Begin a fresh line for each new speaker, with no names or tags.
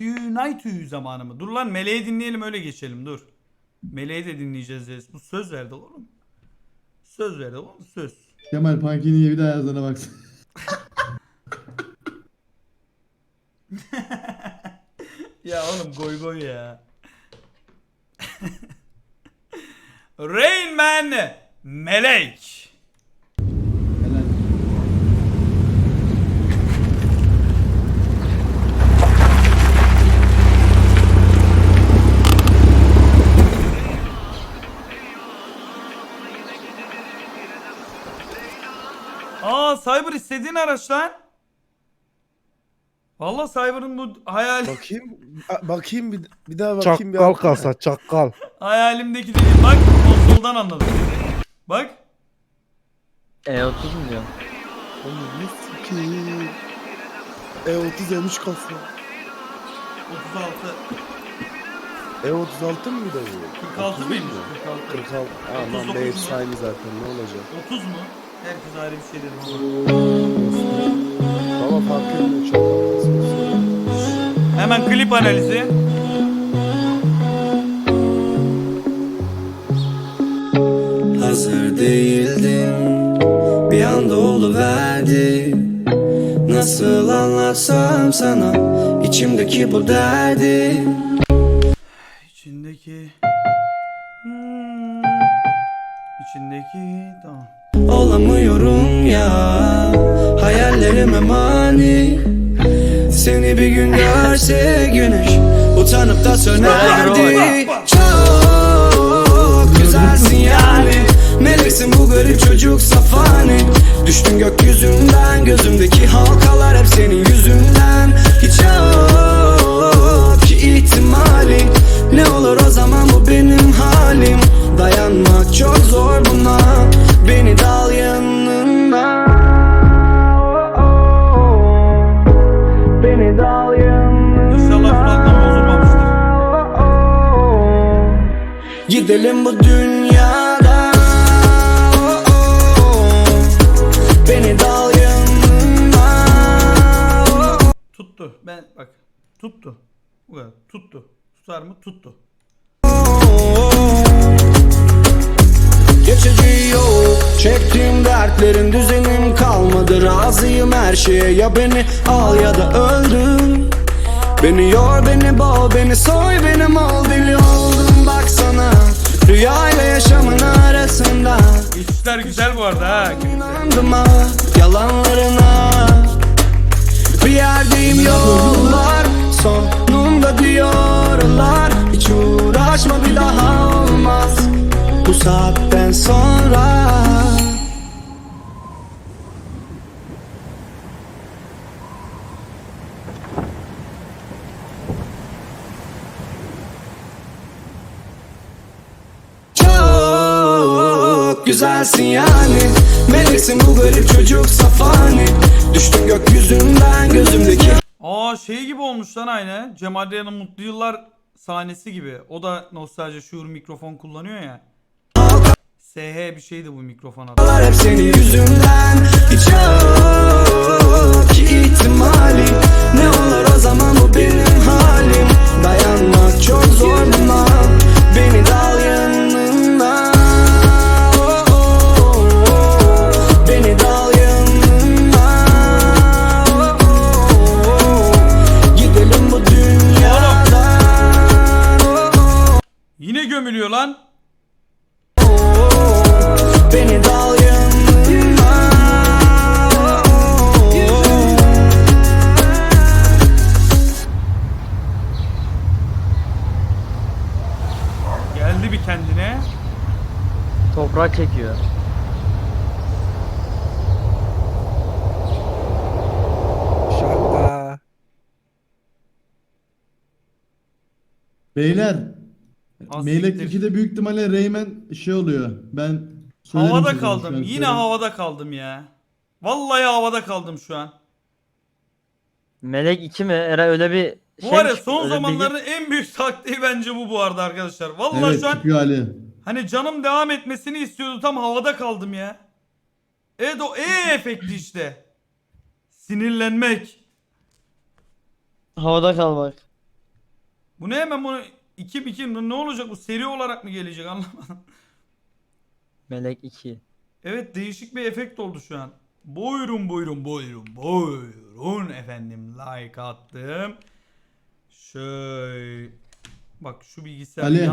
You zamanı mı? Dur lan Meleği dinleyelim öyle geçelim dur. Meleği de dinleyeceğiz Reis. Bu söz verdi oğlum. Söz verdi oğlum söz.
Kemal Punkini bir daha yazdığına baksana.
Ya oğlum goy goy ya. Rain Man Melek. Aa Cyber istediğin araç lan. Valla Cyber'ın bu hayal
Bakayım. a- Bakayım bir, bir daha bakayım. bir
Çakkal kasa çakkal.
hayalimdeki dediğim bak konsoldan anladım. Bak
E30 mu diyor?
Oğlum ne sikiyim. E30 13 kasa.
36
E36 mıydı bu?
46 mıymış? 46.
46. Aman
39
be
mu?
hepsi aynı zaten ne olacak?
30 mu? Herkes ayrı bir şey dedi baba.
Baba fark etmiyor çok.
Hemen klip analizi.
Hazır değildim Bir anda oluverdi Nasıl anlatsam sana içimdeki bu derdi
İçindeki Hmm. İçindeki tamam.
Olamıyorum ya. Hayallerime mani. Seni bir gün görse güneş Utanıp da sönerdi. Çok güzelsin yani. Meleksin bu garip çocuk safani. Düştün gökyüzünden Gidelim bu dünyadan Beni dal yanına
Tuttu. Ben bak. Tuttu. Bu kadar. Tuttu. Tutar mı? Tuttu.
Geçici yok Çektiğim dertlerin düzenim kalmadı Razıyım her şeye ya beni al ya da öldür Beni yor beni boğ beni soy beni mal deli oldum baksana
Geçişler güzel bu arada ha.
Yalanlarına. Bir yerdeyim yollar Çok güzelsin yani Meleksin bu garip çocuk safani Düştün gökyüzünden gözümdeki
Aa şey gibi olmuş lan aynı. Cemal Reyhan'ın Mutlu Yıllar sahnesi gibi. O da nostalji şuur mikrofon kullanıyor ya. SH bir şeydi bu mikrofon adı.
Hep senin yüzünden
gömülüyor lan.
Beni dal.
Geldi bir kendine.
Toprak çekiyor.
Şaka.
Beyler.
Az
Meylek
siktir.
2'de büyük ihtimalle Rayman şey oluyor. Ben söylerim
Havada
size, şu
kaldım. Yine
söyleyeyim.
havada kaldım ya. Vallahi havada kaldım şu an.
Melek 2 mi? Eray öyle bir
Bu
şey
var ya
mi çıktı?
son
Öyle bir
zamanların en büyük taktiği bence bu bu arada arkadaşlar. Vallahi
Evet
şu an
çıkıyor Ali.
hani canım devam etmesini istiyordu tam havada kaldım ya. Evet o E efekti işte. Sinirlenmek.
Havada kalmak.
Bu ne hemen bunu 2 2 ne olacak bu seri olarak mı gelecek anlamadım.
Melek 2.
Evet değişik bir efekt oldu şu an. Buyurun buyurun buyurun buyurun efendim like attım. Şöyle bak şu bilgisayar
Ali.
yana